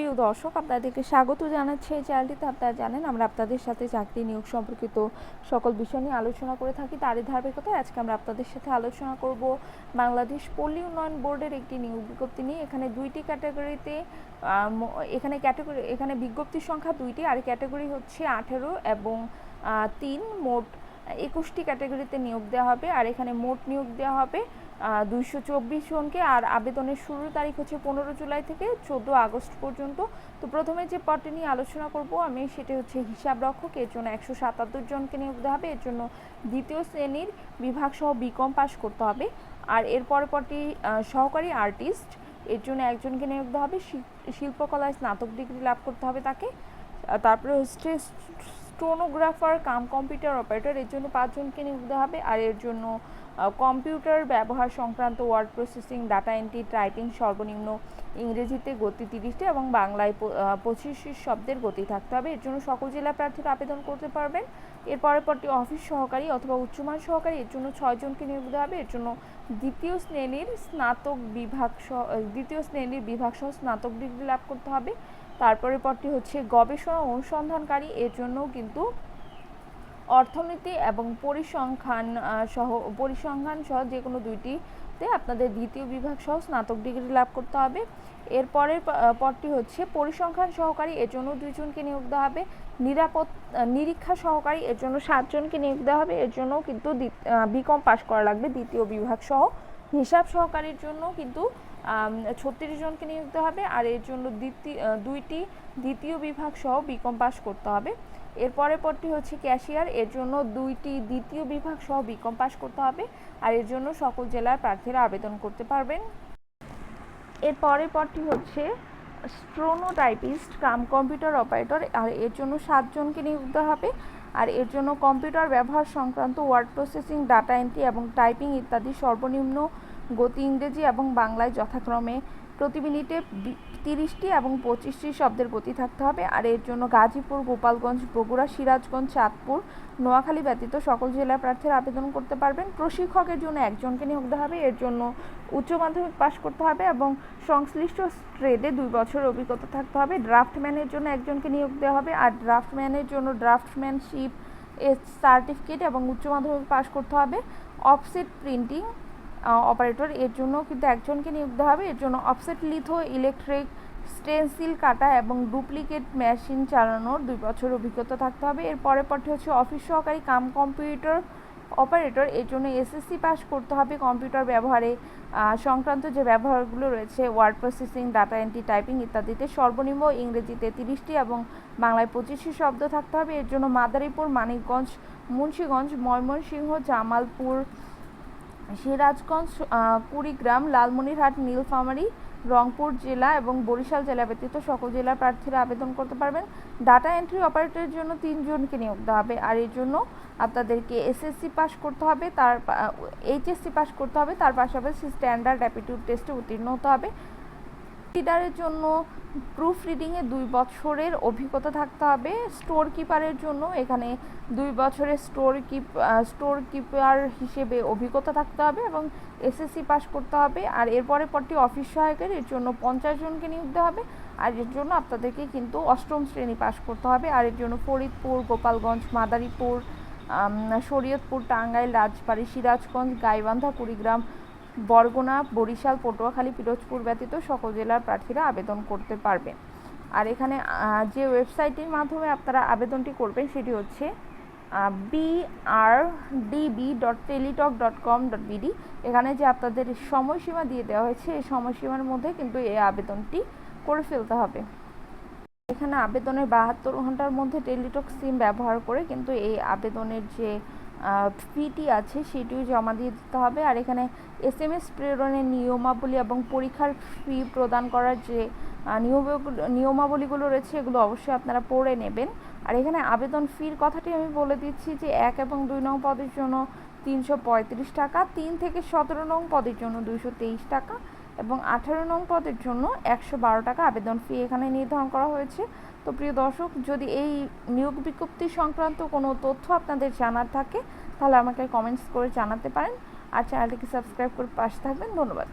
প্রিয় দর্শক, আপনাদেরকে স্বাগত জানাচ্ছি এই চ্যানেলটিতে আপনারা জানেন, আমরা আপনাদের সাথে চাকরি নিয়োগ সম্পর্কিত সকল বিষয় নিয়ে আলোচনা করে থাকি। তারই ধারাবাহিকতায় আজকে আমরা আপনাদের সাথে আলোচনা করব বাংলাদেশ পল্লী উন্নয়ন বোর্ডের একটি নিয়োগ বিজ্ঞপ্তি নিয়ে। এখানে দুইটি ক্যাটাগরিতে এখানে ক্যাটাগরি এখানে বিজ্ঞপ্তির সংখ্যা দুইটি। আর ক্যাটাগরি হচ্ছে আঠেরো এবং তিন। মোট একুশটি ক্যাটাগরিতে নিয়োগ দেওয়া হবে আর এখানে মোট নিয়োগ দেওয়া হবে দুইশো চব্বিশ জনকে। আর আবেদনের শুরুর তারিখ হচ্ছে পনেরো জুলাই থেকে চোদ্দ আগস্ট পর্যন্ত। তো প্রথমে যে পদটি নিয়ে আলোচনা করব আমি, সেটি হচ্ছে হিসাব রক্ষক এর জন্য একশো সাতাত্তর জনকে নিয়োগ দেওয়া হবে। এর জন্য দ্বিতীয় শ্রেণির বিভাগ সহ বিকম পাস করতে হবে। আর এর পরে পরটি সহকারী আর্টিস্ট। এর জন্য একজনকে নিয়োগ দেওয়া হবে। শিল- শিল্পকলায় স্নাতক ডিগ্রি লাভ করতে হবে তাকে। তারপরে হচ্ছে স্টোনোগ্রাফার কাম কম্পিউটার অপারেটর, এর জন্য পাঁচজনকে নিয়োগ দেওয়া হবে। আর এর জন্য কম্পিউটার ব্যবহার সংক্রান্ত word processing, data entry, typing, সর্বনিম্ন ইংরেজিতে গতি তিরিশটি এবং বাংলায় পঁচিশ শব্দের গতি থাকতে হবে। এর জন্য সকল জেলা প্রার্থীরা আবেদন করতে পারবেন। এর পরটি অফিস সহকারী অথবা উচ্চমান সহকারী, এর জন্য ছয়জনকে নিয়োগ দেওয়া হবে। এর জন্য দ্বিতীয় শ্রেণির স্নাতক বিভাগ দ্বিতীয় শ্রেণির বিভাগ সহ স্নাতক ডিগ্রি লাভ করতে হবে। তারপরে পরটি হচ্ছে গবেষণা অনুসন্ধানকারী। এর জন্যও কিন্তু অর্থনীতি এবং পরিসংখ্যান সহ পরিসংখ্যান সহ যে কোনো দুইটিতে আপনাদের দ্বিতীয় বিভাগ সহ স্নাতক ডিগ্রি লাভ করতে হবে। এরপরের পরটি হচ্ছে পরিসংখ্যান সহকারী, এর জন্য দুইজনকে নিয়োগ দেওয়া হবে। নিরাপদ নিরীক্ষা সহকারী, এর জন্য সাতজনকে নিয়োগ দেওয়া হবে। এর জন্য কিন্তু বিকম পাশ করা লাগবে দ্বিতীয় বিভাগ সহ। হিসাব সহকারীর জন্য কিন্তু ছত্রিশ জনকে দেওয়া হবে আর এর জন্য দ্বিতীয় দুইটি দ্বিতীয় বিভাগ সহ বিকম পাস করতে হবে। এর পরের পরটি হচ্ছে ক্যাশিয়ার এর জন্য দুইটি দ্বিতীয় বিভাগ সহ বিকম পাস করতে হবে আর এর জন্য সকল জেলার প্রার্থীরা আবেদন করতে পারবেন। এর পরের পরটি হচ্ছে স্ট্রোনোটাইপিস্ট, কাম কম্পিউটার অপারেটর, আর এর জন্য সাতজনকে নিয়োগ দেওয়া হবে আর এর জন্য কম্পিউটার ব্যবহার সংক্রান্ত ওয়ার্ড প্রসেসিং, ডাটা এন্ট্রি এবং টাইপিং ইত্যাদি সর্বনিম্ন গতি ইংরেজি এবং বাংলায় যথাক্রমে প্রতি মিনিটে তিরিশটি এবং পঁচিশটি শব্দের গতি থাকতে হবে। আর এর জন্য গাজীপুর, গোপালগঞ্জ, বগুড়া, সিরাজগঞ্জ, চাঁদপুর, নোয়াখালী ব্যতীত সকল জেলার প্রার্থীরা আবেদন করতে পারবেন। প্রশিক্ষকের জন্য একজনকে নিয়োগ দেওয়া হবে। এর জন্য উচ্চ মাধ্যমিক পাশ করতে হবে এবং সংশ্লিষ্ট ট্রেডে দুই বছর অভিজ্ঞতা থাকতে হবে। ড্রাফটম্যানের জন্য একজনকে নিয়োগ দেওয়া হবে। আর ড্রাফটম্যানের জন্য ড্রাফটম্যানশিপ এর সার্টিফিকেট এবং উচ্চ মাধ্যমিক পাশ করতে হবে। অফসেট প্রিন্টিং অপারেটর এর জন্য কিন্তু একজনকে নিয়োগ দেওয়া হবে। এর জন্য অফসেট লিথো ইলেকট্রিক স্টেনসিল কাটা এবং ডুপ্লিকেট মেশিন চালানোর দুই বছর অভিজ্ঞতা থাকতে হবে। এর পরের পরটি হচ্ছে অফিস সহকারী কাম কম্পিউটার অপারেটর এর জন্য এসএসসি পাস করতে হবে কম্পিউটার ব্যবহারে। সংক্রান্ত যে ব্যবহারগুলো রয়েছে word processing data entry typing ইত্যাদিতে সর্বনিম্ন ইংরেজিতে তিরিশটি এবং বাংলায় পঁচিশটি শব্দ থাকতে হবে। এর জন্য মাদারীপুর, মানিকগঞ্জ, মুন্সীগঞ্জ, ময়মনসিংহ, জামালপুর সিরাজগঞ্জ কুড়িগ্রাম, লালমনিরহাট, নীলফামারী, রংপুর জেলা এবং বরিশাল জেলা ব্যতীত সকল জেলার প্রার্থীরা আবেদন করতে পারবেন। ডাটা এন্ট্রি অপারেটরের জন্য তিনজনকে নিয়োগ দেওয়া হবে। আর এর জন্য আপনাদেরকে এসএসসি পাস করতে হবে। তার এইচএসসি পাস করতে হবে। তার পাশাপাশি স্ট্যান্ডার্ড অ্যাপিটিউড টেস্টে উত্তীর্ণ হতে হবে। রিডারের জন্য প্রুফ রিডিংয়ে দুই বছরের অভিজ্ঞতা থাকতে হবে। স্টোর কিপারের জন্য এখানে দুই বছরের স্টোর কিপ স্টোর কিপার হিসেবে অভিজ্ঞতা থাকতে হবে এবং এসএসসি পাস করতে হবে। আর এরপরে পরটি অফিস সহায়কের এর জন্য পঞ্চাশ জনকে নিয়োগ দেওয়া হবে। আর এর জন্য আপনাদেরকে কিন্তু অষ্টম শ্রেণি পাস করতে হবে। আর এর জন্য ফরিদপুর, গোপালগঞ্জ, মাদারীপুর শরীয়তপুর, টাঙ্গাইল, রাজবাড়ী, সিরাজগঞ্জ, গাইবান্ধা, কুড়িগ্রাম বরগুনা, বরিশাল, পটুয়াখালী, পিরোজপুর ব্যতীত সকল জেলার প্রার্থীরা আবেদন করতে পারবেন। আর এখানে যে ওয়েবসাইটের মাধ্যমে আপনারা আবেদনটি করবেন সেটি হচ্ছে B R DB dot Teletalk dot com dot BD এখানে যে আপনাদের সময়সীমা দিয়ে দেওয়া হয়েছে, এই সময়সীমার মধ্যে কিন্তু এই আবেদনটি করে ফেলতে হবে। এখানে আবেদনের বাহাত্তর ঘণ্টার মধ্যে টেলিটক সিম ব্যবহার করে কিন্তু এই আবেদনের যে ফিটি আছে, সেটিও জমা দিয়ে দিতে হবে। আর এখানে এস এম এস প্রেরণের নিয়মাবলী এবং পরীক্ষার ফি প্রদান করার যে নিয়মাবলীগুলো রয়েছে, এগুলো অবশ্যই আপনারা পড়ে নেবেন। আর এখানে আবেদন ফির কথাটি আমি বলে দিচ্ছি যে, এক এবং দুই নং পদের জন্য তিনশো পঁয়ত্রিশ টাকা, তিন থেকে সতেরো নং পদের জন্য দুইশো তেইশ টাকা এবং আঠারো নং পদের জন্য একশো বারো টাকা আবেদন ফি এখানে নির্ধারণ করা হয়েছে। তো প্রিয় দর্শক, যদি এই নিয়োগ বিজ্ঞপ্তি সংক্রান্ত কোনো তথ্য আপনাদের জানার থাকে, তাহলে আমাকে কমেন্টস করে জানাতে পারেন। আর চ্যানেলটিকে সাবস্ক্রাইব করে পাশে থাকবেন। ধন্যবাদ।